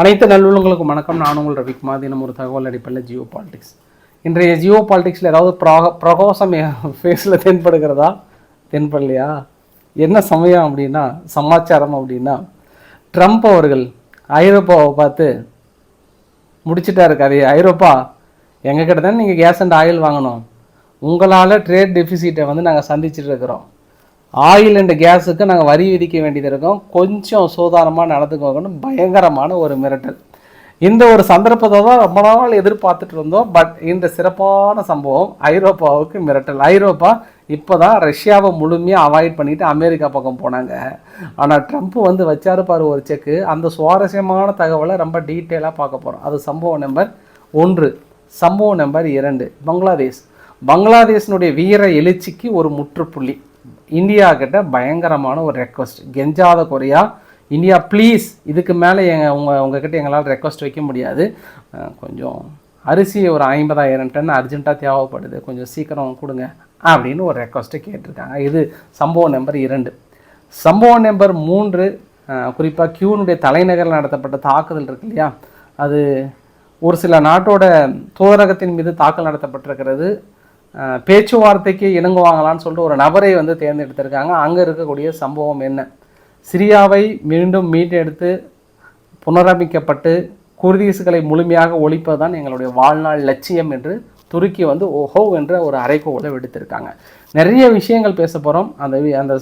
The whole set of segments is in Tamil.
அனைத்து நல்லுள்ளங்களுக்கும் வணக்கம். நான் உங்கள் ரவிக்குமார் தினம் ஒரு தகவல் அடிப்படையில் ஜியோ பாலிடிக்ஸ். இன்றைய ஜியோ பாலிடிக்ஸில் ஏதாவது ப்ராக பிரகோசம் ஃபேஸில் தென்படுகிறதா? தென்படலையா? என்ன சமயம் அப்படின்னா சமாச்சாரம் அப்படின்னா ட்ரம்ப் அவர்கள் ஐரோப்பாவை பார்த்து முடிச்சிட்டாரு கதையை. ஐரோப்பா எங்கள் கிட்ட தானே நீங்கள் கேஸ் அண்ட் ஆயில் வாங்கணும். உங்களால் ட்ரேட் டெஃபிசிட்டை வந்து நாங்கள் சந்திச்சுட்டு இருக்கிறோம். ஆயில் அண்ட் கேஸுக்கு நாங்கள் வரி விதிக்க வேண்டியது இருக்கும். கொஞ்சம் சூதானமாக நடந்துக்கோங்கன்னு பயங்கரமான ஒரு மிரட்டல். இந்த ஒரு சந்தர்ப்பத்தை தான் ரொம்ப நாள் எதிர்பார்த்துட்டு இருந்தோம். பட் இந்த சிறப்பான சம்பவம் ஐரோப்பாவுக்கு மிரட்டல். ஐரோப்பா இப்போ தான் ரஷ்யாவை முழுமையாக அவாய்ட் பண்ணிவிட்டு அமெரிக்கா பக்கம் போனாங்க. ஆனால் ட்ரம்ப் வந்து வச்சாரு பாரு ஒரு செக்கு அந்த சுவாரஸ்யமான தகவலை ரொம்ப டீட்டெயிலாக பார்க்க போகிறோம் அது சம்பவம் நம்பர் ஒன்று. சம்பவம் நம்பர் இரண்டு. பங்களாதேஷ். பங்களாதேஷினுடைய வீர எழுச்சிக்கு ஒரு முற்றுப்புள்ளி. இந்தியா கிட்ட பயங்கரமான ஒரு ரெக்வஸ்ட் கெஞ்சாத குறையா இந்தியா ப்ளீஸ் இதுக்கு மேலே எங்கள் உங்கள் உங்ககிட்ட எங்களால் ரெக்வஸ்ட் வைக்க முடியாது. கொஞ்சம் அரிசி ஒரு ஐம்பதாயிரம் டன் அர்ஜென்ட்டாக தேவைப்படுது. கொஞ்சம் சீக்கிரம் கொடுங்க அப்படின்னு ஒரு ரெக்வஸ்ட்டை கேட்டிருக்காங்க. இது சம்பவம் நம்பர் இரண்டு. சம்பவம் நம்பர் மூன்று குறிப்பாக கியூனுடைய தலைநகரில் நடத்தப்பட்ட தாக்குதல் இருக்கு இல்லையா? அது ஒரு சில நாட்டோட தூதரகத்தின் மீது தாக்கல் நடத்தப்பட்டிருக்கிறது. பேச்சுவார்த்தைக்கு இணங்குவாங்களான்னு சொல்லிட்டு ஒரு நபரை வந்து தேர்ந்தெடுத்திருக்காங்க. அங்கே இருக்கக்கூடிய சம்பவம் என்ன? சிரியாவை மீண்டும் மீட்டெடுத்து புனரமைக்கப்பட்டு குர்தீசுகளை முழுமையாக ஒழிப்பது தான் எங்களுடைய வாழ்நாள் லட்சியம் என்று துருக்கி வந்து ஓஹோ என்ற ஒரு அறைகோலை விடுத்திருக்காங்க. நிறைய விஷயங்கள் பேச போகிறோம் அந்த வி- அந்த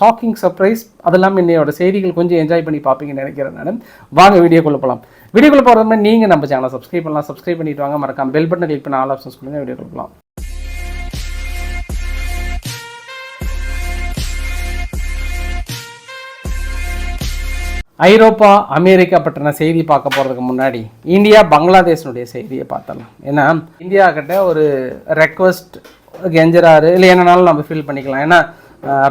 ஷாக்கிங் சர்ப்ரைஸ் அதெல்லாம் என்னையோட செய்திகள் கொஞ்சம் என்ஜாய் பண்ணி பார்ப்பீங்கன்னு நினைக்கிறேன் நான். வாங்க வீடியோக்குள்ளே போகலாம் வீடியோக்குள்ளே போகிறது நீங்கள் நம்ம சேனலை சப்ஸ்கிரைப் பண்ணலாம். சப்ஸ்கிரைப் பண்ணிட்டு வாங்க. மறக்காம பெல் பட்டன் கிளிக் பண்ண ஆல் ஆப்ஷன்ஸ் கொடுங்க. வீடியோக்குள்ளே போகலாம் ஐரோப்பா அமெரிக்கா பற்றின செய்தி பார்க்க போகிறதுக்கு முன்னாடி இந்தியா பங்களாதேஷனுடைய செய்தியை பார்த்தலாம் ஏன்னா இந்தியா கிட்ட ஒரு ரெக்வஸ்ட் கெஞ்சுறாரு. இல்லை என்னனாலும் நம்ம ஃபீல் பண்ணிக்கலாம். ஏன்னா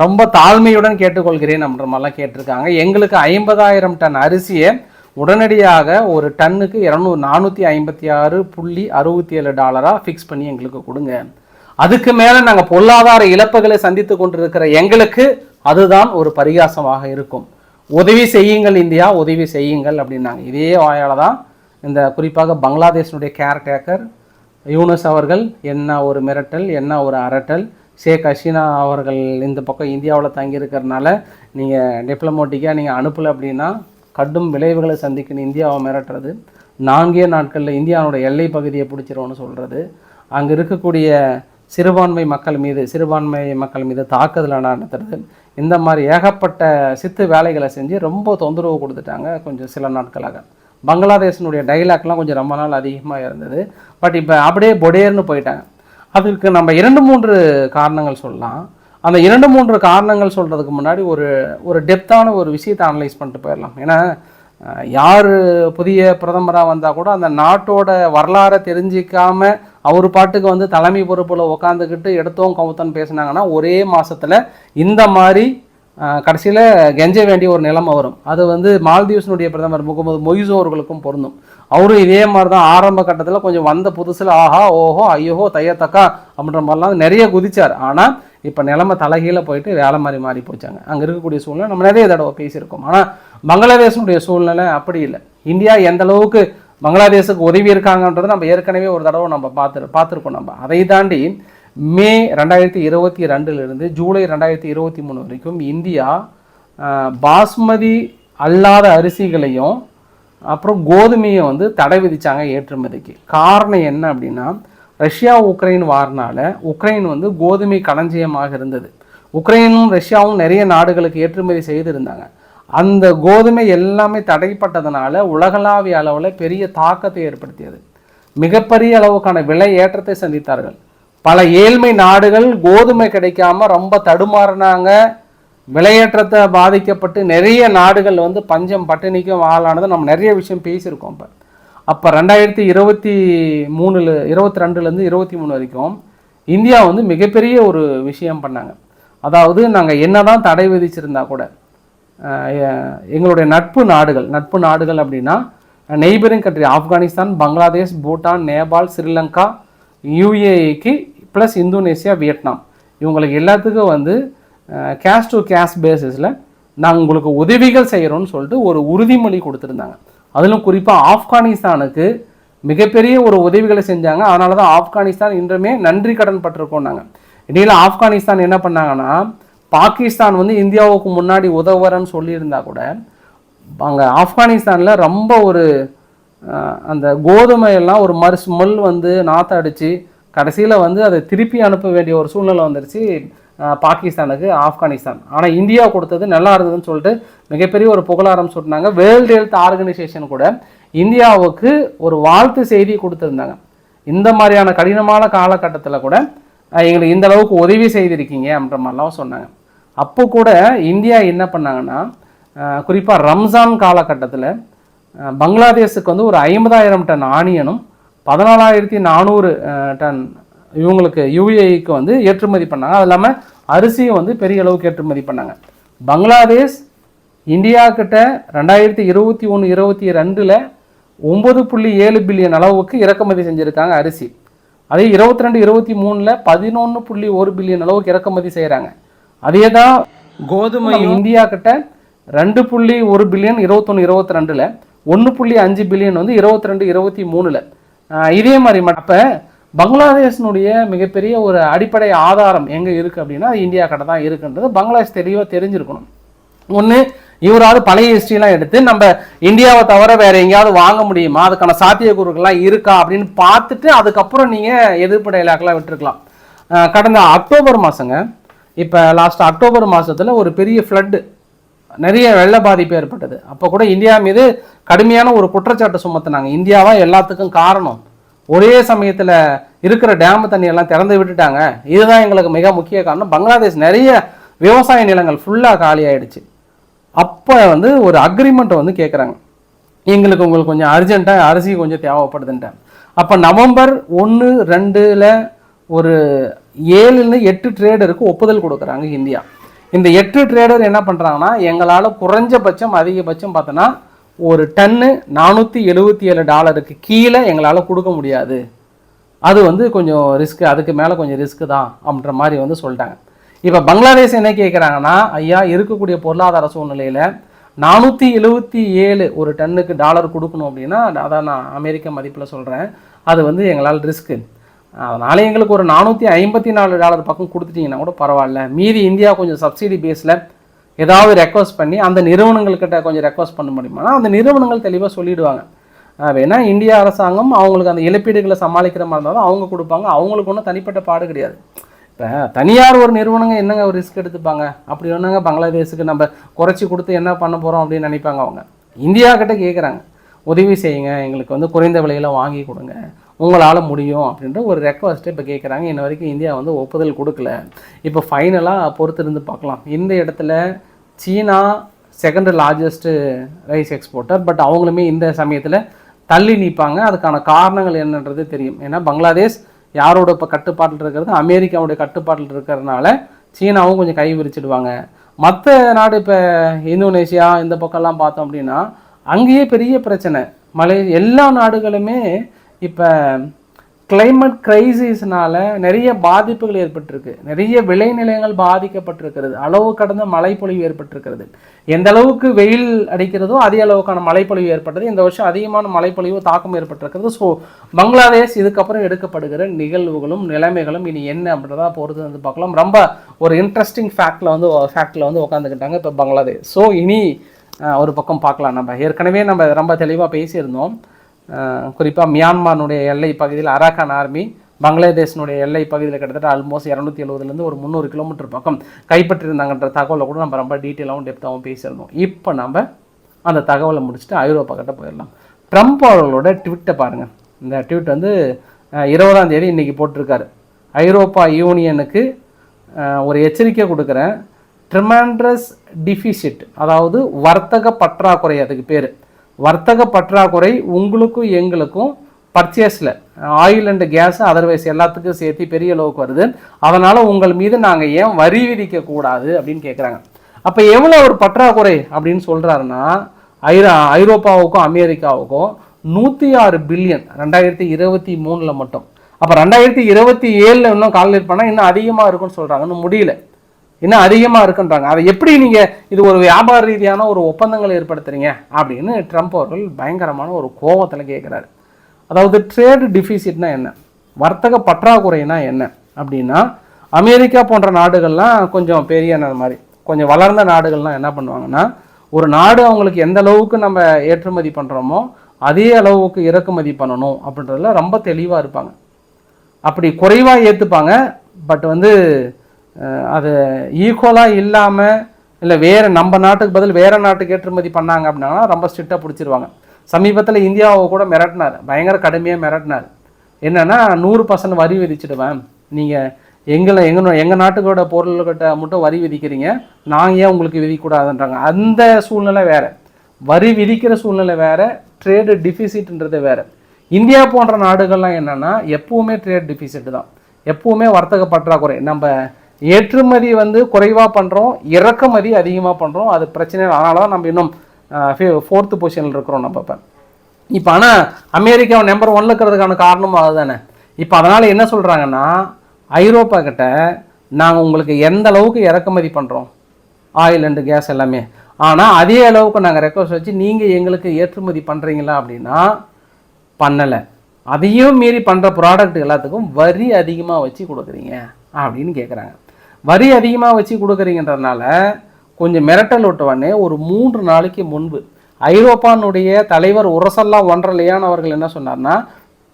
ரொம்ப தாழ்மையுடன் கேட்டுக்கொள்கிறேன் அப்படின்ற மாதிரிலாம் கேட்டிருக்காங்க. எங்களுக்கு ஐம்பதாயிரம் டன் அரிசியை உடனடியாக ஒரு டன்னுக்கு இரநூறு நானூற்றி ஐம்பத்தி ஆறு புள்ளி அறுபத்தி ஏழு டாலராக ஃபிக்ஸ் பண்ணி எங்களுக்கு கொடுங்க. அதுக்கு மேலே நாங்கள் பொருளாதார இழப்புகளை சந்தித்து கொண்டிருக்கிற எங்களுக்கு அதுதான் ஒரு பரிகாசமாக இருக்கும். உதவி செய்யுங்கள் இந்தியா உதவி செய்யுங்கள் அப்படின்னாங்க. இதே வாயால் தான் இந்த குறிப்பாக பங்களாதேஷனுடைய கேர்டேக்கர் யூனஸ் அவர்கள் என்ன ஒரு மிரட்டல் என்ன ஒரு அரட்டல். ஷேக் ஹசீனா அவர்கள் இந்த பக்கம் இந்தியாவில் தங்கியிருக்கிறதுனால நீங்கள் டிப்ளமோட்டிக்காக நீங்கள் அனுப்பலை அப்படின்னா கடும் விளைவுகளை சந்திக்கணும். இந்தியாவை மிரட்டுறது நான்கே நாட்களில் இந்தியாவோட எல்லை பகுதியை பிடிச்சிருவோன்னு சொல்கிறது அங்கே இருக்கக்கூடிய சிறுபான்மை மக்கள் மீது சிறுபான்மை மக்கள் மீது தாக்குதலை நடத்துறது. இந்த மாதிரி ஏகப்பட்ட சித்து வேலைகளை செஞ்சு ரொம்ப தொந்தரவு கொடுத்துட்டாங்க கொஞ்சம் சில நாட்களாக. பங்களாதேஷனுடைய டைலாக்லாம் கொஞ்சம் ரொம்ப நாள் அதிகமாக இருந்தது. பட் இப்போ அப்படியே பொடேர்னு போயிட்டாங்க. அதுக்கு நம்ம இரண்டு மூன்று காரணங்கள் சொல்லலாம். அந்த இரண்டு மூன்று காரணங்கள் சொல்கிறதுக்கு முன்னாடி ஒரு ஒரு டெப்த்தான ஒரு விஷயத்தை அனலைஸ் பண்ணிட்டு போயிடலாம். ஏன்னா யார் புதிய பிரதமராக வந்தால் கூட அந்த நாட்டோட வரலாறை தெரிஞ்சிக்காமல் அவர் பாட்டுக்கு வந்து தலைமை பொறுப்பில் உட்காந்துக்கிட்டு எடுத்தோம் கவுத்தன் பேசுனாங்கன்னா ஒரே மாதத்தில் இந்த மாதிரி கடைசியில் கெஞ்ச வேண்டிய ஒரு நிலைமை வரும். அது வந்து மால்தீவ்ஸினுடைய பிரதமர் முகமது மொய்சோ அவர்களுக்கும் பொருந்தும். அவரும் இதே மாதிரி தான் ஆரம்ப கட்டத்தில் கொஞ்சம் வந்த புதுசில் ஆஹா ஓஹோ ஐயோஹோ தையத்தக்கா அப்படின்ற மாதிரிலாம் நிறைய குதிச்சார். ஆனால் இப்போ நிலைமை தலைகீழ போயிட்டு வேலை மாதிரி மாறி போச்சாங்க. அங்கே இருக்கக்கூடிய சூழ்நிலை நம்ம நிறைய தடவை பேசியிருக்கோம். ஆனால் பங்களாதேஷனுடைய சூழ்நிலை அப்படி இல்லை. இந்தியா எந்த அளவுக்கு பங்களாதேஷுக்கு உதவி இருக்காங்கன்றது நம்ம ஏற்கனவே ஒரு தடவை நம்ம பார்த்து பார்த்துருக்கோம் நம்ம. அதை தாண்டி மே ரெண்டாயிரத்தி இருபத்தி ரெண்டுலேருந்து ஜூலை ரெண்டாயிரத்தி இருபத்தி மூணு வரைக்கும் இந்தியா பாஸ்மதி அல்லாத அரிசிகளையும் அப்புறம் கோதுமையை வந்து தடை விதித்தாங்க ஏற்றுமதிக்கு. காரணம் என்ன அப்படின்னா ரஷ்யா உக்ரைன் வாரினால உக்ரைன் வந்து கோதுமை களஞ்சியமாக இருந்தது. உக்ரைனும் ரஷ்யாவும் நிறைய நாடுகளுக்கு ஏற்றுமதி செய்திருந்தாங்க. அந்த கோதுமை எல்லாமே தடைப்பட்டதுனால உலகளாவிய அளவில் பெரிய தாக்கத்தை ஏற்படுத்தியது. மிகப்பெரிய அளவுக்கான விலை ஏற்றத்தை சந்தித்தார்கள். பல ஏழ்மை நாடுகள் கோதுமை கிடைக்காம ரொம்ப தடுமாறினாங்க. விலையேற்றத்தை பாதிக்கப்பட்டு நிறைய நாடுகள் வந்து பஞ்சம் பட்டினிக்கும் ஆளானது நம்ம நிறைய விஷயம் பேசியிருக்கோம் இப்போ. அப்போ ரெண்டாயிரத்தி இருபத்தி மூணுல இருபத்தி ரெண்டுலேருந்து இருபத்தி மூணு வரைக்கும் இந்தியா வந்து மிகப்பெரிய ஒரு விஷயம் பண்ணாங்க. அதாவது நாங்கள் என்ன தான் தடை விதிச்சிருந்தா கூட எங்களுடைய நட்பு நாடுகள் நட்பு நாடுகள் அப்படின்னா நெய்பரிங் கண்ட்ரி ஆப்கானிஸ்தான் பங்களாதேஷ் பூட்டான் நேபாள் ஸ்ரீலங்கா யூஏஇக்கு ப்ளஸ் இந்தோனேசியா வியட்நாம். இவங்களுக்கு எல்லாத்துக்கும் வந்து கேஷ் டு கேஷ் பேசிஸில் நாங்கள் உங்களுக்கு உதவிகள் செய்கிறோம்னு சொல்லிட்டு ஒரு உறுதிமொழி கொடுத்துருந்தாங்க. அதிலும் குறிப்பாக ஆப்கானிஸ்தானுக்கு மிகப்பெரிய ஒரு உதவிகளை செஞ்சாங்க. அதனால தான் ஆப்கானிஸ்தான் இன்றுமே நன்றி கடன் பட்டிருக்கோம் நாங்கள் இடையில் ஆப்கானிஸ்தான் என்ன பண்ணாங்கன்னா பாகிஸ்தான் வந்து இந்தியாவுக்கு முன்னாடி உதவுறன்னு சொல்லியிருந்தா கூட அங்கே ஆப்கானிஸ்தானில் ரொம்ப ஒரு அந்த கோதுமை எல்லாம் ஒரு மறு ஸ்மெல் வந்து நாற்ற அடித்து கடைசியில் வந்து அதை திருப்பி அனுப்ப வேண்டிய ஒரு சூழ்நிலை வந்துருச்சு பாகிஸ்தானுக்கு ஆப்கானிஸ்தான். ஆனால் இந்தியா கொடுத்தது நல்லா இருந்ததுன்னு சொல்லிட்டு மிகப்பெரிய ஒரு புகழாரம் சொன்னாங்க. வேர்ல்டு ஹெல்த் ஆர்கனைசேஷன் கூட இந்தியாவுக்கு ஒரு வாழ்த்து செய்தி கொடுத்துருந்தாங்க. இந்த மாதிரியான கடினமான காலகட்டத்தில் கூட எங்களுக்கு இந்த அளவுக்கு உதவி செய்திருக்கீங்க அப்படின்ற மாதிரிலாம் சொன்னாங்க. அப்போ கூட இந்தியா என்ன பண்ணாங்கன்னா குறிப்பாக ரம்ஜான் காலகட்டத்தில் பங்களாதேஷுக்கு வந்து ஒரு ஐம்பதாயிரம் டன் ஆனியனும் பதினாலாயிரத்தி நானூறு டன் இவங்களுக்கு யூஏஇக்கு வந்து ஏற்றுமதி பண்ணாங்க. அது இல்லாமல் அரிசியும் வந்து பெரிய அளவுக்கு ஏற்றுமதி பண்ணாங்க. பங்களாதேஷ் இந்தியா கிட்ட ரெண்டாயிரத்தி இருபத்தி ஒன்று இருபத்தி ரெண்டில் ஒம்பது புள்ளி ஏழு பில்லியன் அளவுக்கு இறக்குமதி செஞ்சுருக்காங்க அரிசி. அதே இருபத்தி ரெண்டு இருபத்தி மூணில் பதினொன்று புள்ளி ஒரு பில்லியன் அளவுக்கு இறக்குமதி செய்கிறாங்க அதே தான் கோதுமை இந்தியா கிட்ட ரெண்டு புள்ளி ஒரு பில்லியன் இருபத்தொன்று இருபத்தி ரெண்டில் ஒன்று புள்ளி அஞ்சு பில்லியன் வந்து இருபத்தி ரெண்டு இருபத்தி மூணில் இதே மாதிரி அப்போ பங்களாதேஷனுடைய மிகப்பெரிய ஒரு அடிப்படை ஆதாரம் எங்கே இருக்குது அப்படின்னா இந்தியா கிட்ட தான் இருக்குன்றது பங்களாதேஷ் தெளிவாக தெரிஞ்சிருக்கணும். ஒன்று இவராவது பழைய ஹிஸ்ட்ரிலாம் எடுத்து நம்ம இந்தியாவை தவிர வேற எங்கேயாவது வாங்க முடியுமா? அதுக்கான சாத்தியக்கூறுகள்லாம் இருக்கா அப்படின்னு பார்த்துட்டு அதுக்கப்புறம் நீங்கள் எதிர்ப்பு டைலாக்லாம் விட்டுருக்கலாம். கடந்த அக்டோபர் மாதங்க இப்போ லாஸ்ட் அக்டோபர் மாதத்தில் ஒரு பெரிய ஃப்ளட்டு நிறைய வெள்ள பாதிப்பு ஏற்பட்டது. அப்போ கூட இந்தியா மீது கடுமையான ஒரு குற்றச்சாட்டு சுமத்துனாங்க. இந்தியாவா எல்லாத்துக்கும் காரணம். ஒரே சமயத்தில் இருக்கிற டேம் தண்ணியெல்லாம் திறந்து விட்டுட்டாங்க. இதுதான் எங்களுக்கு மிக முக்கிய காரணம். பங்களாதேஷ் நிறைய விவசாய நிலங்கள் ஃபுல்லாக காலி ஆயிடுச்சு. அப்போ வந்து ஒரு அக்ரிமெண்ட்டை வந்து கேட்குறாங்க எங்களுக்கு உங்களுக்கு கொஞ்சம் அர்ஜென்ட்டாக அரிசி கொஞ்சம் தேவைப்படுதுன்ட்டேன் அப்போ நவம்பர் ஒன்று ரெண்டில் ஒரு ஏழுன்னு எட்டு ட்ரேடருக்கு ஒப்புதல் கொடுக்குறாங்க இந்தியா. இந்த எட்டு ட்ரேடர் என்ன பண்ணுறாங்கன்னா எங்களால் குறைஞ்சபட்சம் அதிகபட்சம் பார்த்தோன்னா ஒரு டன்னு நானூற்றி எழுபத்தி ஏழு டாலருக்கு கீழே எங்களால் கொடுக்க முடியாது. அது வந்து கொஞ்சம் ரிஸ்க் அதுக்கு மேலே கொஞ்சம் ரிஸ்க்கு தான் அப்படின்ற மாதிரி வந்து சொல்லிட்டாங்க. இப்போ பங்களாதேஷ் என்ன கேட்குறாங்கன்னா ஐயா இருக்கக்கூடிய பொருளாதார சூழ்நிலையில் நானூற்றி எழுபத்தி ஏழு ஒரு டன்னுக்கு டாலர் கொடுக்கணும் அப்படின்னா அதான் நான் அமெரிக்க மதிப்பில் சொல்கிறேன் அது வந்து எங்களால் ரிஸ்க்கு அதனால் எங்களுக்கு ஒரு நானூற்றி ஐம்பத்தி நாலு டாலர் பக்கம் கொடுத்துட்டிங்கன்னா கூட பரவாயில்ல. மீதி இந்தியா கொஞ்சம் சப்சிடி பேஸில் ஏதாவது ரெக்வஸ்ட் பண்ணி அந்த நிறுவனங்கள்கிட்ட கொஞ்சம் ரெக்வஸ்ட் பண்ண முடியுமானா அந்த நிறுவனங்கள் தெளிவாக சொல்லிடுவாங்க. வேணால் வேணா இந்திய அரசாங்கம் அவங்களுக்கு அந்த இழப்பீடுகளை சமாளிக்கிற மாதிரி இருந்தாலும் அவங்க கொடுப்பாங்க. அவங்களுக்கு ஒன்றும் தனிப்பட்ட பாடு கிடையாது. இப்போ தனியார் ஒரு நிறுவனங்க என்னங்க ஒரு ரிஸ்க் எடுத்துப்பாங்க? அப்படி ஒன்றுங்க பங்களாதேஷுக்கு நம்ம குறைச்சி கொடுத்து என்ன பண்ண போகிறோம் அப்படின்னு நினைப்பாங்க அவங்க. இந்தியா கிட்ட கேட்குறாங்க உதவி செய்யுங்க. எங்களுக்கு வந்து குறைந்த விலையில் வாங்கி கொடுங்க. உங்களால் முடியும் அப்படின்ற ஒரு ரெக்வஸ்ட்டை இப்போ கேட்குறாங்க இன்ன வரைக்கும் இந்தியா வந்து ஒப்புதல் கொடுக்கல. இப்போ ஃபைனலாக பொறுத்திருந்து பார்க்கலாம். இந்த இடத்துல சீனா second largest rice exporter but அவங்களுமே இந்த சமயத்தில் தள்ளி நிற்பாங்க அதுக்கான காரணங்கள் என்னன்றது தெரியும். ஏன்னா பங்களாதேஷ் யாரோட இப்போ கட்டுப்பாட்டில் இருக்கிறது? அமெரிக்காவுடைய கட்டுப்பாட்டில் இருக்கிறதுனால சீனாவும் கொஞ்சம் கை விரிச்சிடுவாங்க மற்ற நாடு இப்போ இந்தோனேஷியா இந்த பக்கம்லாம் பார்த்தோம் அப்படின்னா அங்கேயே பெரிய பிரச்சனை. மலை எல்லா நாடுகளுமே இப்போ கிளைமேட் கிரைசிஸ்னால நிறைய பாதிப்புகள் ஏற்பட்டிருக்கு. நிறைய விளைநிலையங்கள் பாதிக்கப்பட்டிருக்கிறது. அளவு கடந்த மழைப்பொழிவு ஏற்பட்டிருக்கிறது. எந்த அளவுக்கு வெயில் அடிக்கிறதோ அதே அளவுக்கான மழைப்பொழிவு ஏற்பட்டது. இந்த வருஷம் அதிகமான மழைப்பொழிவு தாக்கம் ஏற்பட்டிருக்கிறது. ஸோ பங்களாதேஷ் இதுக்கப்புறம் எடுக்கப்படுகிற நிகழ்வுகளும் நிலைமைகளும் இனி என்ன அப்படின்றதா போகிறது வந்து பார்க்கலாம். ரொம்ப ஒரு இன்ட்ரெஸ்டிங் ஃபேக்டில் வந்து ஃபேக்டில் வந்து உட்காந்துக்கிட்டாங்க இப்போ பங்களாதேஷ். ஸோ இனி ஒரு பக்கம் பார்க்கலாம். நம்ம ஏற்கனவே நம்ம ரொம்ப தெளிவாக பேசியிருந்தோம். குறிப்பாக மியான்மாருடைய எல்லை பகுதியில் அராக்கான் ஆர்மி பங்களாதேஷனுடைய எல்லை பகுதியில் கிட்டத்தட்ட ஆல்மோஸ்ட் இரநூத்தி எழுபதுலேருந்து ஒரு முந்நூறு கிலோமீட்டர் பக்கம் கைப்பற்றியிருந்தாங்கன்ற தகவலை கூட நம்ம ரொம்ப டீட்டெயிலாகவும் டெப்த்தாகவும் பேசியிருந்தோம். இப்போ நம்ம அந்த தகவலை முடிச்சுட்டு ஐரோப்பா கிட்ட போயிடலாம். ட்ரம்ப் அவர்களோட ட்விட்டை பாருங்கள் இந்த ட்விட் வந்து இருபதாம் தேதி இன்றைக்கி போட்டிருக்காரு. ஐரோப்பா யூனியனுக்கு ஒரு எச்சரிக்கை கொடுக்குறேன். ட்ரிமாண்ட்ரஸ் டிஃபிசிட் அதாவது வர்த்தக பற்றாக்குறை அதுக்கு பேர். வர்த்தக பற்றாக்குறை உங்களுக்கும் எங்களுக்கும் பர்ச்சேஸில் ஆயில் அண்டு கேஸ் அதர்வைஸ் எல்லாத்துக்கும் சேர்த்து பெரிய அளவுக்கு வருது. அதனால் உங்கள் மீது நாங்கள் ஏன் வரி விதிக்கக்கூடாது அப்படின்னு கேட்குறாங்க அப்போ எவ்வளோ ஒரு பற்றாக்குறை அப்படின்னு சொல்கிறாருன்னா ஐரா ஐரோப்பாவுக்கும் அமெரிக்காவுக்கும் நூற்றி ஆறு பில்லியன் ரெண்டாயிரத்தி இருபத்தி மூணில் மட்டும். அப்போ ரெண்டாயிரத்தி இருபத்தி ஏழில் இன்னும் கால்குலேட் பண்ணால் இன்னும் அதிகமாக இருக்கும்னு சொல்கிறாங்க இன்னும் முடியல. இன்னும் அதிகமாக இருக்குன்றாங்க. அதை எப்படி நீங்கள் இது ஒரு வியாபார ரீதியான ஒரு ஒப்பந்தங்களை ஏற்படுத்துறீங்க அப்படின்னு ட்ரம்ப் அவர்கள் பயங்கரமான ஒரு கோபத்தில் கேட்குறாரு அதாவது ட்ரேடு டிஃபிசிட்னா என்ன? வர்த்தக பற்றாக்குறைனா என்ன? அப்படின்னா அமெரிக்கா போன்ற நாடுகள்லாம் கொஞ்சம் பெரிய மாதிரி கொஞ்சம் வளர்ந்த நாடுகள்லாம் என்ன பண்ணுவாங்கன்னா ஒரு நாடு அவங்களுக்கு எந்த அளவுக்கு நம்ம ஏற்றுமதி பண்ணுறோமோ அதே அளவுக்கு இறக்குமதி பண்ணணும் அப்படின்றதுல ரொம்ப தெளிவாக இருப்பாங்க. அப்படி குறைவாக ஏற்றுப்பாங்க பட் வந்து அது ஈக்குவலாக இல்லாமல் இல்லை வேறு நம்ம நாட்டுக்கு பதில் வேறு நாட்டுக்கு ஏற்றுமதி பண்ணாங்க அப்படின்னா ரொம்ப ஸ்ட்ரிக்டாக பிடிச்சிருவாங்க. சமீபத்தில் இந்தியாவை கூட மிரட்டினார். பயங்கர கடுமையாக மிரட்டினார். என்னென்னா நூறு பர்சன்ட் வரி விதிச்சிடுவேன். நீங்கள் எங்களை எங்கள் எங்கள் நாட்டுக்கோட பொருள்கிட்ட மட்டும் வரி விதிக்கிறீங்க. நாங்கள் ஏன் உங்களுக்கு விதிக்கூடாதுன்றாங்க அந்த சூழ்நிலை வேறு. வரி விதிக்கிற சூழ்நிலை வேறு. ட்ரேடு டிஃபிசிட்ன்றது வேறு. இந்தியா போன்ற நாடுகள்லாம் என்னென்னா எப்போவுமே ட்ரேட் டிஃபிசிட் தான். எப்போவுமே வர்த்தக பற்றாக்குறை. நம்ம ஏற்றுமதி வந்து குறைவாக பண்ணுறோம் இறக்குமதி அதிகமாக பண்ணுறோம் அது பிரச்சனை அதனால தான் நம்ம இன்னும் ஃபோர்த்து பொசிஷனில் இருக்கிறோம் நம்ம இப்போ. இப்போ ஆனால் அமெரிக்கா நம்பர் ஒன்ல இருக்கிறதுக்கான காரணமும் அதுதானே. இப்போ அதனால் என்ன சொல்கிறாங்கன்னா ஐரோப்பா கிட்ட நாங்கள் உங்களுக்கு எந்த அளவுக்கு இறக்குமதி பண்ணுறோம் ஆயில் அண்டு கேஸ் எல்லாமே. ஆனால் அதே அளவுக்கு நாங்கள் ரெக்வஸ்ட் வச்சு நீங்கள் எங்களுக்கு ஏற்றுமதி பண்ணுறீங்களா அப்படின்னா பண்ணலை. அதையும் மீறி பண்ணுற ப்ராடக்ட் எல்லாத்துக்கும் வரி அதிகமாக வச்சு கொடுக்குறீங்க அப்படின்னு கேட்குறாங்க வரி அதிகமாக வச்சு கொடுக்குறீங்கன்றதுனால கொஞ்சம் மிரட்டல் விட்டவொடனே ஒரு மூன்று நாளைக்கு முன்பு ஐரோப்பானுடைய தலைவர் உரசல்லா ஒன்றலையான் அவர்கள் என்ன சொன்னார்னா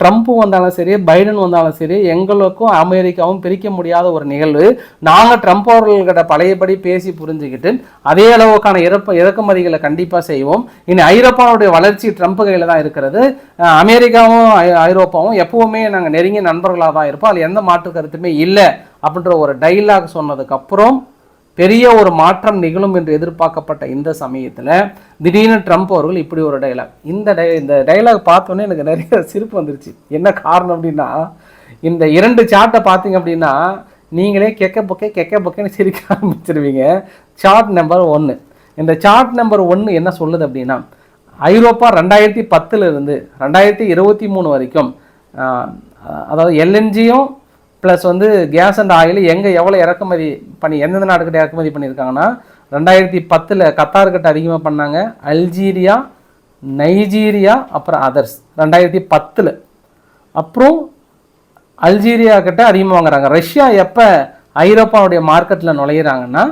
ட்ரம்ப்பும் வந்தாலும் சரி பைடன் வந்தாலும் சரி எங்களுக்கும் அமெரிக்காவும் பிரிக்க முடியாத ஒரு நிகழ்வு. நாங்கள் ட்ரம்ப் அவர்கள்கிட்ட பழையபடி பேசி புரிஞ்சுக்கிட்டு அதே அளவுக்கான இறப்பு இறக்குமதிகளை கண்டிப்பாக செய்வோம். இனி ஐரோப்பாவுடைய வளர்ச்சி ட்ரம்ப் கையில் தான் இருக்கிறது. அமெரிக்காவும் ஐ- ஐரோப்பாவும் எப்பவுமே நாங்கள் நெருங்கிய நண்பர்களாக தான் இருப்போம். அதில் எந்த மாற்று கருத்துமே இல்லை அப்படின்ற ஒரு டைலாக் சொன்னதுக்கப்புறம் பெரிய ஒரு மாற்றம் நிகழும் என்று எதிர்பார்க்கப்பட்ட இந்த சமயத்தில் திடீர்னு ட்ரம்ப் அவர்கள் இப்படி ஒரு டைலாக் இந்த டை இந்த டைலாக் பார்த்தோன்னே எனக்கு நிறைய சிரிப்பு வந்துருச்சு. என்ன காரணம் அப்படின்னா இந்த இரண்டு சார்ட்டை பார்த்தீங்க அப்படின்னா நீங்களே கெக்க பொக்கே கெக்க பொக்கேன்னு சிரிக்க ஆரம்பிச்சிருவீங்க. சார்ட் நம்பர் ஒன்று இந்த சார்ட் நம்பர் ஒன்று என்ன சொல்லுது அப்படின்னா ஐரோப்பா ரெண்டாயிரத்தி பத்துலேருந்து ரெண்டாயிரத்தி இருபத்தி மூணு வரைக்கும் அதாவது எல்என்ஜியும் ப்ளஸ் வந்து கேஸ் அண்ட் ஆயில் எங்கே எவ்வளோ இறக்குமதி பண்ணி எந்தெந்த நாடுகிட்ட இறக்குமதி பண்ணியிருக்காங்கன்னா ரெண்டாயிரத்தி பத்தில் கத்தார்கிட்ட அதிகமாக பண்ணாங்க. அல்ஜீரியா நைஜீரியா அப்புறம் அதர்ஸ் ரெண்டாயிரத்தி பத்தில். அப்புறம் அல்ஜீரியா கிட்ட அதிகமாக வாங்குறாங்க. ரஷ்யா எப்போ ஐரோப்பாவுடைய மார்க்கெட்டில் நுழையிறாங்கன்னா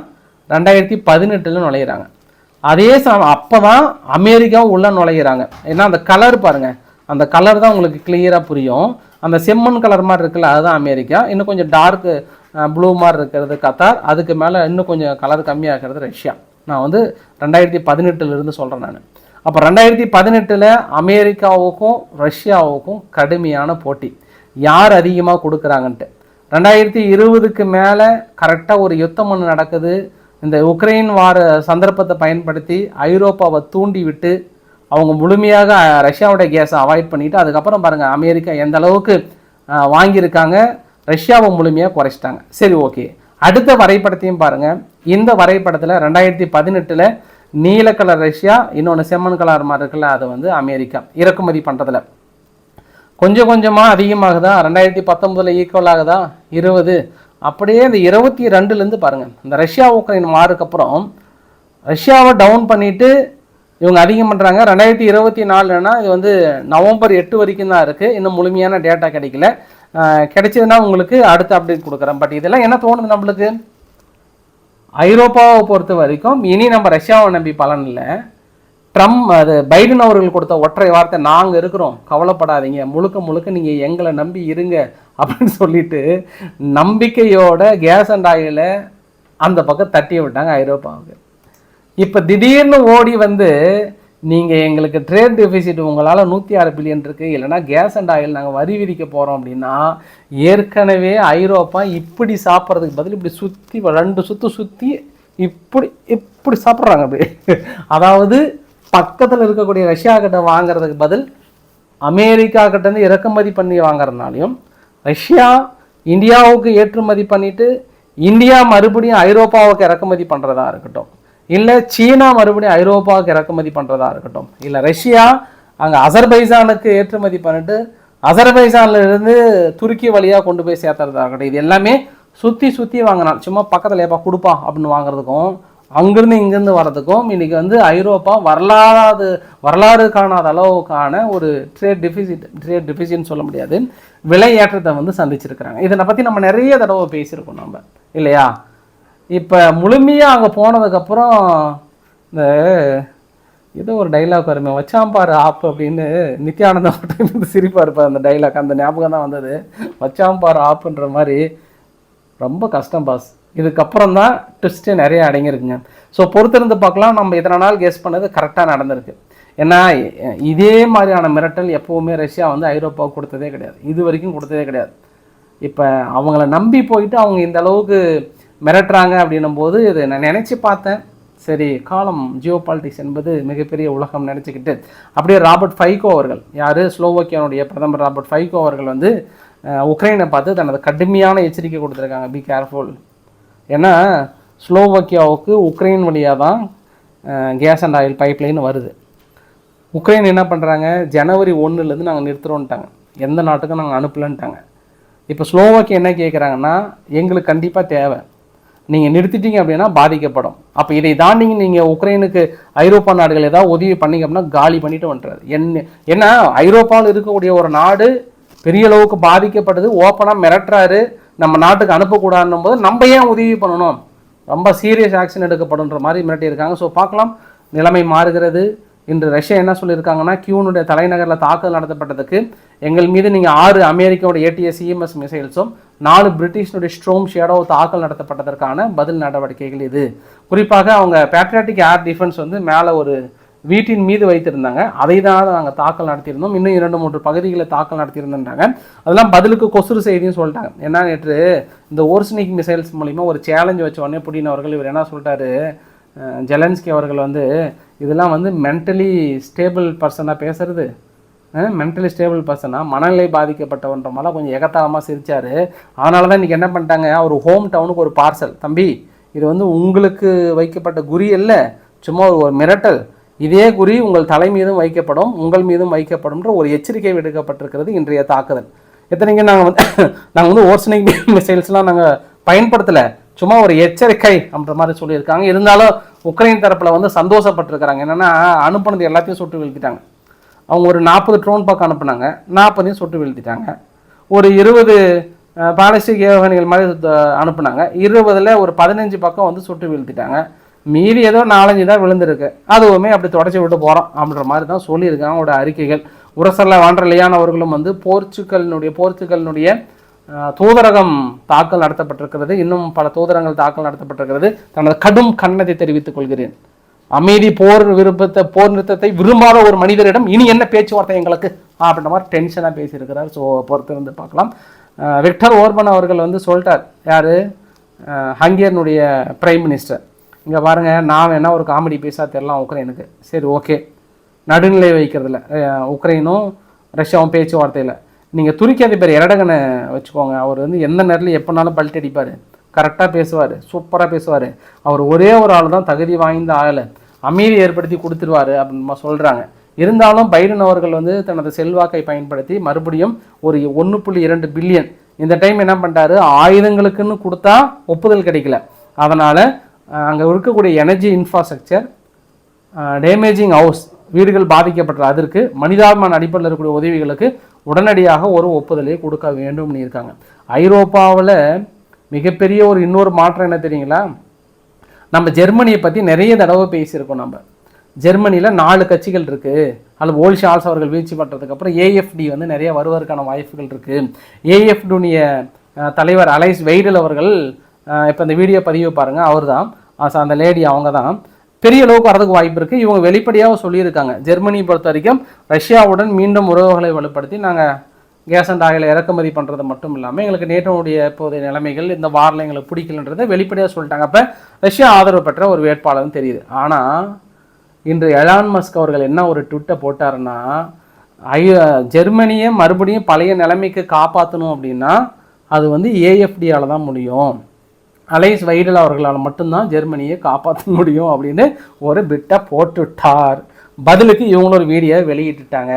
ரெண்டாயிரத்தி பதினெட்டில் நுழையிறாங்க. அதே சம அப்போ தான் அமெரிக்காவும் உள்ளே நுழையிறாங்க. ஏன்னா அந்த கலர் பாருங்கள் அந்த கலர் தான் உங்களுக்கு கிளியராக புரியும். அந்த செம்மண் கலர் மாதிரி இருக்குல்ல அதுதான் அமெரிக்கா. இன்னும் கொஞ்சம் டார்க் ப்ளூ மாதிரி இருக்கிறது கத்தார். அதுக்கு மேலே இன்னும் கொஞ்சம் கலர் கம்மியாக இருக்கிறது ரஷ்யா. நான் வந்து ரெண்டாயிரத்தி பதினெட்டுலேருந்து சொல்கிறேன் நான். அப்போ ரெண்டாயிரத்தி பதினெட்டில் அமெரிக்காவுக்கும் ரஷ்யாவுக்கும் கடுமையான போட்டி. யார் அதிகமாக கொடுக்குறாங்கன்ட்டு. ரெண்டாயிரத்தி இருபதுக்கு மேலே கரெக்டாக ஒரு யுத்தம் ஒன்று நடக்குது. இந்த உக்ரைன் வார சந்தர்ப்பத்தை பயன்படுத்தி ஐரோப்பாவை தூண்டி விட்டு அவங்க முழுமையாக ரஷ்யாவோட கேஸை அவாய்ட் பண்ணிட்டு அதுக்கப்புறம் பாருங்கள் அமெரிக்கா எந்த அளவுக்கு வாங்கியிருக்காங்க ரஷ்யாவை முழுமையாக குறைச்சிட்டாங்க. சரி ஓகே அடுத்த வரைபடத்தையும் பாருங்கள் இந்த வரைபடத்தில் ரெண்டாயிரத்தி பதினெட்டில் நீல கலர் ரஷ்யா இன்னொன்று செம்மன் கலர் மாதிரி இருக்குல்ல அது வந்து அமெரிக்கா. இறக்குமதி பண்ணுறதுல கொஞ்சம் கொஞ்சமாக அதிகமாகுதா? ரெண்டாயிரத்தி பத்தொம்பதில் ஈக்குவல் ஆகுதா? இருபது. அப்படியே இந்த இருபத்தி ரெண்டுலேருந்து பாருங்கள் இந்த ரஷ்யா உக்ரைன் மாறுக்கப்புறம் ரஷ்யாவை டவுன் பண்ணிவிட்டு இவங்க அதிகம் பண்ணுறாங்க ரெண்டாயிரத்தி இருபத்தி நாலுனா இது வந்து நவம்பர் எட்டு வரைக்கும் தான் இருக்குது இன்னும் முழுமையான டேட்டா கிடைக்கல. கிடைச்சதுன்னா உங்களுக்கு அடுத்த அப்டேட் கொடுக்குறேன். பட் இதெல்லாம் என்ன தோணுது நம்மளுக்கு? ஐரோப்பாவை பொறுத்த வரைக்கும் இனி நம்ம ரஷ்யாவை நம்பி பலன் இல்லை. ட்ரம்ப் அது பைடன் அவர்கள் கொடுத்த ஒற்றை வார்த்தை நாங்கள் இருக்கிறோம். கவலைப்படாதீங்க. முழுக்க முழுக்க நீங்கள் எங்களை நம்பி இருங்க. அப்படின்னு சொல்லிட்டு நம்பிக்கையோட கேஸ் அண்ட் ஆயிலை அந்த பக்கம் தட்டி விட்டாங்க ஐரோப்பாவுக்கு. இப்போ திடீர்னு ஓடி வந்து நீங்கள் எங்களுக்கு ட்ரேட் டெபிசிட் உங்களால் நூற்றி ஆறு பில்லியன் இருக்குது இல்லைன்னா கேஸ் அண்ட் ஆயில் நாங்கள் வரி விதிக்க போகிறோம் அப்படின்னா ஏற்கனவே ஐரோப்பா இப்படி சாப்பிட்றதுக்கு பதில் இப்படி சுற்றி ரெண்டு சுற்று சுற்றி இப்படி இப்படி சாப்பிட்றாங்க அப்படி. அதாவது பக்கத்தில் இருக்கக்கூடிய ரஷ்யா கிட்ட வாங்குறதுக்கு பதில் அமெரிக்கா கிட்டேருந்து இறக்குமதி பண்ணி வாங்குறதுனாலையும் ரஷ்யா இந்தியாவுக்கு ஏற்றுமதி பண்ணிவிட்டு இந்தியா மறுபடியும் ஐரோப்பாவுக்கு இறக்குமதி பண்ணுறதா இருக்கட்டும். இல்லை சீனா மறுபடியும் ஐரோப்பாவுக்கு இறக்குமதி பண்ணுறதா இருக்கட்டும். இல்லை ரஷ்யா அங்கே அசர்பைசானுக்கு ஏற்றுமதி பண்ணிட்டு அசர்பைசான்லேருந்து துருக்கி வழியாக கொண்டு போய் சேர்த்துறதா இருக்கட்டும். இது எல்லாமே சுற்றி சுற்றி வாங்கினான். சும்மா பக்கத்தில் ஏப்பா கொடுப்பா அப்படின்னு வாங்குறதுக்கும் அங்கேருந்து இங்கேருந்து வர்றதுக்கும் இன்றைக்கி வந்து ஐரோப்பா வரலாறு வரலாறு காணாத அளவுக்கான ஒரு ட்ரேட் டிஃபிசிட் ட்ரேட் டிஃபிசிட்னு சொல்ல முடியாது. விலை ஏற்றத்தை வந்து சந்திச்சிருக்கிறாங்க. இதனை பற்றி நம்ம நிறைய தடவை பேசியிருக்கோம் நம்ம. இல்லையா? இப்போ முழுமையாக அங்கே போனதுக்கப்புறம் இந்த ஏதோ ஒரு டைலாக் வருமே வச்சாம்பார் ஆப் அப்படின்னு நித்யானந்தம் வந்து சிரிப்பாக இருப்பார் அந்த டைலாக் அந்த ஞாபகம் தான் வந்தது. வச்சாம்பார் ஆப்புன்ற மாதிரி ரொம்ப கஷ்டம் பாஸ் இதுக்கப்புறம் தான் ட்விஸ்ட்டு நிறைய அடங்கியிருக்குங்க. ஸோ பொறுத்திருந்து பார்க்கலாம் நம்ம இத்தனை நாள் கெஸ் பண்ணது கரெக்டாக நடந்திருக்கு. ஏன்னா இதே மாதிரியான மிரட்டல் எப்போவுமே ரஷ்யா வந்து ஐரோப்பாவுக்கு கொடுத்ததே கிடையாது. இது வரைக்கும் கொடுத்ததே கிடையாது. இப்போ அவங்கள நம்பி போயிட்டு அவங்க இந்த அளவுக்கு மிரட்டுறாங்க அப்படின்னும் போது இது நான் நினச்சி பார்த்தேன். சரி காலம் ஜியோ பாலிட்டிக்ஸ் என்பது மிகப்பெரிய உலகம் நினச்சிக்கிட்டு. அப்படியே ராபர்ட் ஃபைகோ அவர்கள் யார்? ஸ்லோவோக்கியானுடைய பிரதமர் ராபர்ட் ஃபைகோ அவர்கள் வந்து உக்ரைனை பார்த்து தனது கடுமையான எச்சரிக்கை கொடுத்துருக்காங்க. பி கேர்ஃபுல் ஏன்னா ஸ்லோவோக்கியாவுக்கு உக்ரைன் வழியாக தான் கேஸ் அண்ட் ஆயில் பைப்லைன் வருது. உக்ரைன் என்ன பண்ணுறாங்க ஜனவரி ஒன்றுலேருந்து நாங்கள் நிறுத்துறோன்ட்டாங்க எந்த நாட்டுக்கும் நாங்கள் அனுப்பலன்ட்டாங்க. இப்போ ஸ்லோவாக்கியா என்ன கேட்குறாங்கன்னா எங்களுக்கு கண்டிப்பாக தேவை. நீங்கள் நிறுத்திட்டீங்க அப்படின்னா பாதிக்கப்படும். அப்போ இதை தாண்டி நீங்கள் உக்ரைனுக்கு ஐரோப்பா நாடுகள் ஏதாவது உதவி பண்ணீங்க அப்படின்னா காலி பண்ணிட்டு வந்துட்டாரு என்ன ஏன்னா ஐரோப்பாவில் இருக்கக்கூடிய ஒரு நாடு பெரிய அளவுக்கு பாதிக்கப்படுது ஓப்பனாக மிரட்டுறாரு நம்ம நாட்டுக்கு அனுப்பக்கூடாதுன்னும் போது நம்ம ஏன் உதவி பண்ணணும்? ரொம்ப சீரியஸ் ஆக்ஷன் எடுக்கப்படுன்ற மாதிரி மிரட்டியிருக்காங்க. ஸோ பார்க்கலாம். நிலைமை மாறுகிறது. இன்று ரஷ்யா என்ன சொல்லியிருக்காங்கன்னா கியூனுடைய தலைநகரில் தாக்குதல் நடத்தப்பட்டதுக்கு எங்கள் மீது நீங்கள் ஆறு அமெரிக்காவோட ஏடிஎஸ் சிஎம்எஸ் மிசைல்ஸும் நாலு பிரிட்டிஷனுடைய ஸ்ட்ரோம் ஷேடோ தாக்கல் நடத்தப்பட்டதற்கான பதில் நடவடிக்கைகள் இது. குறிப்பாக அவங்க பேட்ரியாட்டிக் ஏர் டிஃபென்ஸ் வந்து மேலே ஒரு வீட்டின் மீது வைத்திருந்தாங்க. அதை தான் நாங்கள் தாக்கல் நடத்தியிருந்தோம். இன்னும் இரண்டு மூன்று பகுதிகளை தாக்கல் நடத்தியிருந்தாங்க அதெல்லாம் பதிலுக்கு கொசுறு செய்தியும் சொல்லிட்டாங்க. ஏன்னா நேற்று இந்த ஓர்ஸ்னிக் மிசைல்ஸ் மூலிமா ஒரு சேலஞ்ச் வச்ச உடனே புடின் அவர்கள் இவர் என்ன சொல்லிட்டாரு? ஜெலன்ஸ்கி அவர்கள் வந்து இதெல்லாம் வந்து மென்டலி ஸ்டேபிள் பர்சனாக பேசுறது. மென்டலி ஸ்டேபிள் பர்சனாக மனநிலை பாதிக்கப்பட்டவன்ற மாதிரிலாம் கொஞ்சம் எகத்தாளமாக சிரித்தார் அதனால தான் இன்றைக்கி என்ன பண்ணிட்டாங்க அவர் ஹோம் டவுனுக்கு ஒரு பார்சல் தம்பி இது வந்து உங்களுக்கு வைக்கப்பட்ட குறி அல்ல சும்மா ஒரு ஒரு மிரட்டல். இதே குறி உங்கள் தலை மீதும் வைக்கப்படும் உங்கள் மீதும் வைக்கப்படும்ன்ற ஒரு எச்சரிக்கை விடுக்கப்பட்டிருக்கிறது இன்றைய தாக்குதல். எத்தனைக்கு நாங்கள் வந்து நாங்கள் வந்து ஓர்சனிக் மிசைல்ஸ்லாம் நாங்கள் பயன்படுத்தலை. சும்மா ஒரு எச்சரிக்கை அப்படின்ற மாதிரி சொல்லியிருக்காங்க. இருந்தாலும் உக்ரைன் தரப்பில் வந்து சந்தோஷப்பட்டிருக்கிறாங்க. என்னென்னா அனுப்புனது எல்லாத்தையும் சுட்டு வீழ்த்திட்டாங்க. அவங்க ஒரு நாற்பது ட்ரோன் பக்கம் அனுப்புனாங்க. நாற்பதையும் சுட்டு வீழ்த்திட்டாங்க. ஒரு இருபது பாலிஸ்டிக் ஏவுகணைகள் மாதிரி அனுப்புனாங்க. இருபதில் ஒரு பதினஞ்சு பக்கம் வந்து சுட்டு வீழ்த்திட்டாங்க. மீதி ஏதோ நாலஞ்சு தான் விழுந்திருக்கு. அதுவுமே அப்படி தொடச்சி விட்டு போகிறோம் அப்படின்ற மாதிரி தான் சொல்லியிருக்காங்க. அவங்களோட அறிக்கைகள். உரசல்ல வாண்டர்லியான் அவர்களும் வந்து போர்ச்சுகலினுடைய போர்ச்சுகலினுடைய தூதரகம் தாக்கல் நடத்தப்பட்டிருக்கிறது. இன்னும் பல தூதரங்கள் தாக்கல் நடத்தப்பட்டிருக்கிறது. தனது கடும் கண்ணத்தை தெரிவித்துக் கொள்கிறேன். அமைதி போர் விருப்பத்தை போர் நிறுத்தத்தை விரும்பாத ஒரு மனிதரிடம் இனி என்ன பேச்சுவார்த்தை எங்களுக்கு? அப்படின்ற மாதிரி டென்ஷனாக பேசியிருக்கிறார். ஸோ பொறுத்திருந்து பார்க்கலாம். விக்டர் ஓர்பன் அவர்கள் வந்து சொல்லிட்டார். யார்? ஹங்கேரியனுடைய பிரைம் மினிஸ்டர் இங்கே பாருங்கள் நான் வேணால் ஒரு காமெடி பேசா தெரிலாம் உக்ரைனுக்கு. சரி ஓகே நடுநிலை வைக்கிறதுல உக்ரைனும் ரஷ்யாவும் பேச்சுவார்த்தையில். நீங்கள் துருக்கி அதிபர் எரடகனை வச்சுக்கோங்க. அவர் வந்து எந்த நேரத்தில் எப்போனாலும் பல்ட் அடிப்பார். கரெக்டாக பேசுவார். சூப்பராக பேசுவார். அவர் ஒரே ஒரு ஆள் தான் தகுதி வாய்ந்த ஆளை. அமைதி ஏற்படுத்தி கொடுத்துருவாரு அப்படின்னு சொல்கிறாங்க இருந்தாலும் பைடன் அவர்கள் வந்து தனது செல்வாக்கை பயன்படுத்தி மறுபடியும் ஒரு ஒன்று புள்ளி இரண்டு பில்லியன் இந்த டைம் என்ன பண்ணிட்டாரு ஆயுதங்களுக்குன்னு கொடுத்தா ஒப்புதல் கிடைக்கல. அதனால் அங்கே இருக்கக்கூடிய எனர்ஜி இன்ஃப்ராஸ்ட்ரக்சர் டேமேஜிங் ஹவுஸ் வீடுகள் பாதிக்கப்பட்ட அதற்கு மனிதாபிமான அடிப்படையில் இருக்கக்கூடிய உதவிகளுக்கு உடனடியாக ஒரு ஒப்புதலை கொடுக்க வேண்டும்னு இருக்காங்க. ஐரோப்பாவில் மிகப்பெரிய ஒரு இன்னொரு மாற்றம் என்ன தெரியுங்களா? நம்ம ஜெர்மனியை பற்றி நிறைய தடவை பேசியிருக்கோம் நம்ம. ஜெர்மனியில் நாலு கட்சிகள் இருக்குது அதில் ஓல் ஷால்ஸ் அவர்கள் வீழ்ச்சி பண்ணுறதுக்கப்புறம் ஏஎஃப்டி வந்து நிறைய வருவதற்கான வாய்ப்புகள் இருக்குது ஏஎஃப்டுடைய தலைவர் அலைஸ் வெய்டல் அவர்கள் இப்போ இந்த வீடியோ பதிவு பாருங்கள் அவர் தான் அந்த லேடி அவங்க தான். பெரிய அளவுக்கு வரதுக்கு வாய்ப்பு இருக்குது இவங்க வெளிப்படையாக சொல்லியிருக்காங்க. ஜெர்மனியை பொறுத்த வரைக்கும் ரஷ்யாவுடன் மீண்டும் உறவுகளை வலுப்படுத்தி நாங்கள் கேஸ் அண்ட் ஆயிலை இறக்குமதி பண்ணுறது மட்டும் இல்லாமல் எங்களுக்கு நேட்டோடைய இப்போதைய நிலைமைகள் இந்த வாரில் எங்களுக்கு பிடிக்கலன்றதை வெளிப்படையாக சொல்லிட்டாங்க. அப்போ ரஷ்யா ஆதரவு பெற்ற ஒரு வேட்பாளர்னு தெரியுது. ஆனால் இன்று எலான் மஸ்க் அவர்கள் என்ன ஒரு ட்விட்டை போட்டாருன்னா ஐ ஜெர்மனியை மறுபடியும் பழைய நிலைமைக்கு காப்பாற்றணும் அப்படின்னா அது வந்து ஏஎஃப்டியால் தான் முடியும். அலைஸ் வைடல் அவர்களால் மட்டும்தான் ஜெர்மனியை காப்பாற்ற முடியும் அப்படின்னு ஒரு பிட்டை போட்டுட்டார். பதிலுக்கு இவங்களும் ஒரு வீடியோ வெளியிட்டுட்டாங்க.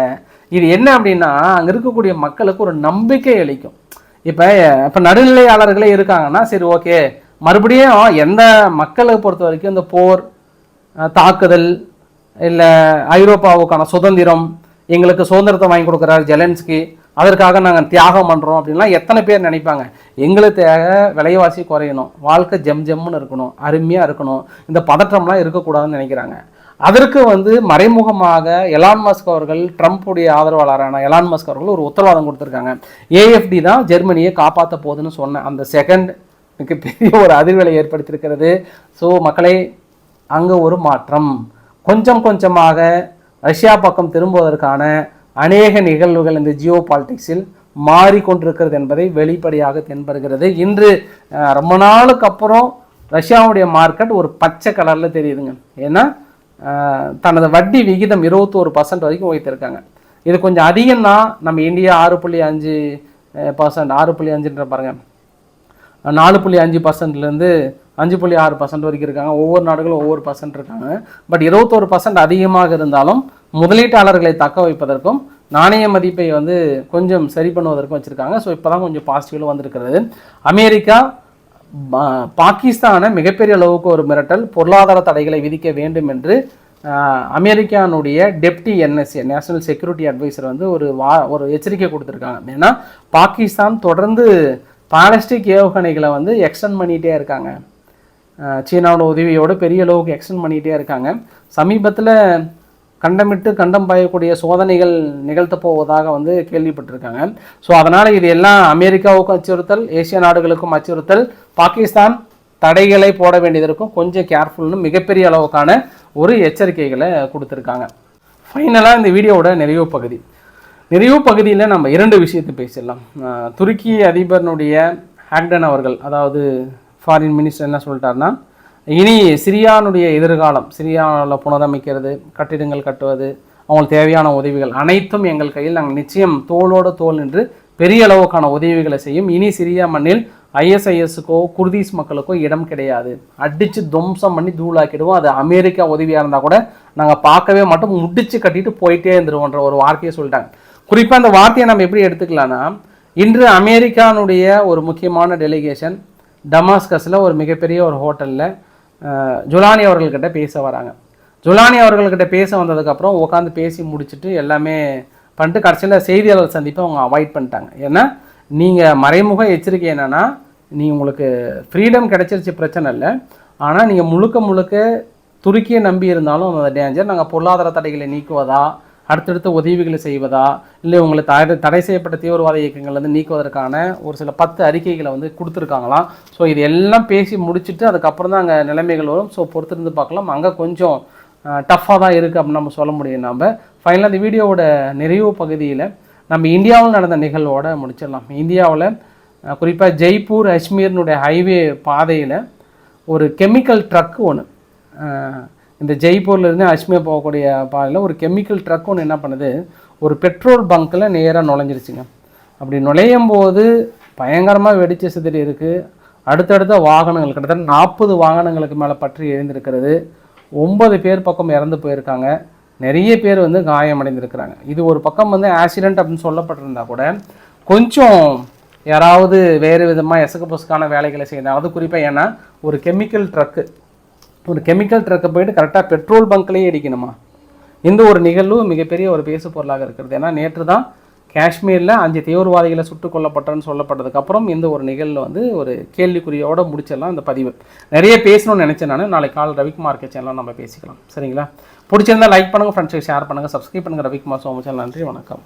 இது என்ன அப்படின்னா அங்கே இருக்கக்கூடிய மக்களுக்கு ஒரு நம்பிக்கை அளிக்கும். இப்போ இப்போ நடுநிலையாளர்களே இருக்காங்கன்னா சரி ஓகே. மறுபடியும் எந்த மக்களை பொறுத்த வரைக்கும் இந்த போர் தாக்குதல் இல்லை ஐரோப்பாவுக்கான சுதந்திரம் எங்களுக்கு சுதந்திரத்தை வாங்கி கொடுக்குறாரு ஜெலன்ஸ்கி அதற்காக நாங்கள் தியாகம் பண்ணுறோம் அப்படின்லாம் எத்தனை பேர் நினைப்பாங்க. எங்களுக்கு தேவை விலைவாசி குறையணும். வாழ்க்கை ஜெம் ஜெம்முன்னு இருக்கணும். அருமையாக இருக்கணும். இந்த பதற்றம்லாம் இருக்கக்கூடாதுன்னு நினைக்கிறாங்க. அதற்கு வந்து மறைமுகமாக எலான் மஸ்க் அவர்கள் ட்ரம்ப்புடைய ஆதரவாளரான எலான் மஸ்க் அவர்கள் ஒரு உத்தரவாதம் கொடுத்துருக்காங்க. ஏஎஃப்டி தான் ஜெர்மனியை காப்பாற்ற போகுதுன்னு சொன்ன அந்த செகண்ட் மிகப்பெரிய ஒரு அதிர்வலை ஏற்படுத்தியிருக்கிறது. ஸோ மக்களை அங்கே ஒரு மாற்றம். கொஞ்சம் கொஞ்சமாக ரஷ்யா பக்கம் திரும்புவதற்கான அநேக நிகழ்வுகள் இந்த ஜியோ பாலிட்டிக்ஸில் மாறிக்கொண்டிருக்கிறது என்பதை வெளிப்படையாக தென்படுகிறது. இன்று ரொம்ப நாளுக்கு அப்புறம் ரஷ்யாவுடைய மார்க்கெட் ஒரு பச்சை கலரில் தெரியுதுங்க. ஏன்னா தனது வட்டி விகிதம் இருபத்தோரு பர்சன்ட் வரைக்கும் உயர்த்திருக்காங்க. இது கொஞ்சம் அதிகம் தான் நம்ம இந்தியா ஆறு புள்ளி அஞ்சு பர்சன்ட் ஆறு புள்ளி அஞ்சுன்ற பாருங்க. நாலு புள்ளி அஞ்சு பர்சன்ட்லேருந்து அஞ்சு புள்ளி ஆறு பர்சன்ட் வரைக்கும் இருக்காங்க. ஒவ்வொரு நாடுகளும் ஒவ்வொரு பர்சன்ட் இருக்காங்க. பட் இருபத்தோரு பர்சன்ட் அதிகமாக இருந்தாலும் முதலீட்டாளர்களை தக்க வைப்பதற்கும் நாணய மதிப்பை வந்து கொஞ்சம் சரி பண்ணுவதற்கும் வச்சுருக்காங்க. ஸோ இப்போ தான் கொஞ்சம் பாசிட்டிவ்ல வந்திருக்கிறது. அமெரிக்கா பாகிஸ்தானை மிகப்பெரிய அளவுக்கு ஒரு மிரட்டல் பொருளாதார தடைகளை விதிக்க வேண்டும் என்று அமெரிக்கானுடைய deputy NSA national security advisor வந்து ஒரு வா ஒரு எச்சரிக்கை கொடுத்துருக்காங்க. ஏன்னா பாகிஸ்தான் தொடர்ந்து பாலஸ்டிக் ஏவுகணைகளை வந்து எக்ஸ்டெண்ட் பண்ணிகிட்டே இருக்காங்க. சீனாவோட உதவியோடு பெரிய அளவுக்கு எக்ஸ்டெண்ட் பண்ணிகிட்டே இருக்காங்க. சமீபத்தில் கண்டமிட்டு கண்டம் பாயக்கூடிய சோதனைகள் நிகழ்த்த போவதாக வந்து கேள்விப்பட்டிருக்காங்க. ஸோ அதனால் இது எல்லாம் அமெரிக்காவுக்கும் அச்சுறுத்தல் ஏசிய நாடுகளுக்கும் அச்சுறுத்தல். பாகிஸ்தான் தடைகளை போட வேண்டியது இருக்கும். கொஞ்சம் கேர்ஃபுல்னு மிகப்பெரிய அளவுக்கான ஒரு எச்சரிக்கைகளை கொடுத்துருக்காங்க. ஃபைனலாக இந்த வீடியோவோட நிறைவு பகுதி. நிறைவு பகுதியில் நம்ம இரண்டு விஷயத்தை பேசிடலாம். துருக்கி அதிபரனுடைய ஹாக்டன் அவர்கள் அதாவது ஃபாரின் மினிஸ்டர் என்ன சொல்லிட்டாருன்னா இனி சிரியானுடைய எதிர்காலம் சிரியாவில் புனரமைக்கிறது கட்டிடங்கள் கட்டுவது அவங்களுக்கு தேவையான உதவிகள் அனைத்தும் எங்கள் கையில். நாங்கள் நிச்சயம் தோளோடு தோல் நின்று பெரிய அளவுக்கான உதவிகளை செய்யும். இனி சிரியா மண்ணில் ஐஎஸ்ஐஎஸுக்கோ குர்தீஸ் மக்களுக்கோ இடம் கிடையாது. அடித்து துவம்சம் பண்ணி தூளாக்கிடுவோம். அது அமெரிக்கா உதவியாக இருந்தால் கூட நாங்கள் பார்க்கவே மாட்டோம். முடிச்சு கட்டிட்டு போயிட்டே இருந்துருவோன்ற ஒரு வார்த்தையை சொல்லிட்டாங்க. குறிப்பாக அந்த வார்த்தையை நம்ம எப்படி எடுத்துக்கலாம்னா இன்று அமெரிக்கானுடைய ஒரு முக்கியமான டெலிகேஷன் டமாஸ்கஸில் ஒரு மிகப்பெரிய ஒரு ஹோட்டலில் ஜுலானி அவர்கள்கிட்ட பேச வராங்க. ஜுலானி அவர்கள்கிட்ட பேச வந்ததுக்கப்புறம் உட்காந்து பேசி முடிச்சுட்டு எல்லாமே பண்ணிட்டு கடைசியில் செய்தியாளர் சந்திப்பை அவங்க அவாய்ட் பண்ணிட்டாங்க. ஏன்னா நீங்கள் மறைமுக எச்சரிக்கை என்னென்னா நீ உங்களுக்கு ஃப்ரீடம் கிடைச்சிருச்சு பிரச்சனை இல்லை. ஆனால் நீங்கள் முழுக்க முழுக்க துருக்கியை நம்பி இருந்தாலும் அந்த டேஞ்சர் நாங்கள் பொருளாதார தடைகளை நீக்குவதா அடுத்தடுத்த உதவிகளை செய்வதா? இல்லை உங்களை தடை தடை செய்யப்பட்ட தீவிரவாத இயக்கங்கள்லேருந்து வந்து நீக்குவதற்கான ஒரு சில பத்து அறிக்கைகளை வந்து கொடுத்துருக்காங்களாம். ஸோ இது எல்லாம் பேசி முடிச்சுட்டு அதுக்கப்புறம் தான் அங்கே நிலைமைகள் வரும். ஸோ பொறுத்திருந்து பார்க்கலாம். அங்கே கொஞ்சம் டஃப்பாக தான் இருக்குது அப்படின்னு நம்ம சொல்ல முடியும் நம்ம ஃபைனலாக இந்த வீடியோவோட நிறைவு பகுதியில் நம்ம இந்தியாவில் நடந்த நிகழ்வோட முடிச்சிடலாம். இந்தியாவில் குறிப்பாக ஜெய்ப்பூர் அஜ்மீர்னுடைய ஹைவே பாதையில் ஒரு கெமிக்கல் ட்ரக் ஒன்று இந்த ஜெய்ப்பூர்லேருந்து அஜ்மீர் போகக்கூடிய பாதையில் ஒரு கெமிக்கல் ட்ரக் ஒன்று என்ன பண்ணுது? ஒரு பெட்ரோல் பங்க்கில் நேராக நுழைஞ்சிருச்சுங்க. அப்படி நுழையும் போது பயங்கரமாக வெடிச்சு சிதறி இருக்குது அடுத்தடுத்த வாகனங்கள் கிட்டத்தட்ட நாற்பது வாகனங்களுக்கு மேலே பற்றி எழுந்திருக்கிறது ஒன்பது பேர் பக்கம் இறந்து போயிருக்காங்க. நிறைய பேர் வந்து காயமடைந்திருக்கிறாங்க. இது ஒரு பக்கம் வந்து ஆக்சிடென்ட் அப்படின்னு சொல்லப்பட்டிருந்தா கூட கொஞ்சம் யாராவது வேறு விதமாக எசக்கு பொசுக்கான வேலைகளை செய்தால் அது குறிப்பாக ஏன்னா ஒரு கெமிக்கல் ட்ரக்கு ஒரு கெமிக்கல் ட்ரக்கை போயிட்டு கரெக்டாக பெட்ரோல் பங்க்லேயே அடிக்கணுமா? இந்த ஒரு நிகழ்வு மிகப்பெரிய ஒரு பேசு பொருளாக இருக்கிறது. ஏன்னா நேற்று தான் காஷ்மீரில் அஞ்சு தீவிரவாதிகளை சுட்டுக் கொல்லப்பட்டன்னு சொல்லப்பட்டதுக்கப்புறம் இந்த ஒரு நிகழ்வில் வந்து ஒரு கேள்விக்குறியோடு முடிச்சிடலாம் இந்த பதிவு. நிறைய பேசணும்னு நினச்சேன் நான். நாளைக்கு கால் ரவிக்குமார் சேனலில் நம்ம பேசிக்கலாம். சரிங்களா? பிடிச்சிருந்தா லைக் பண்ணுங்கள் ஃப்ரெண்ட்ஸுக்கு ஷேர் பண்ணுங்கள் சப்ஸ்கிரைப் பண்ணுங்கள் ரவிக்குமார் சோமச்சல் நன்றி வணக்கம்.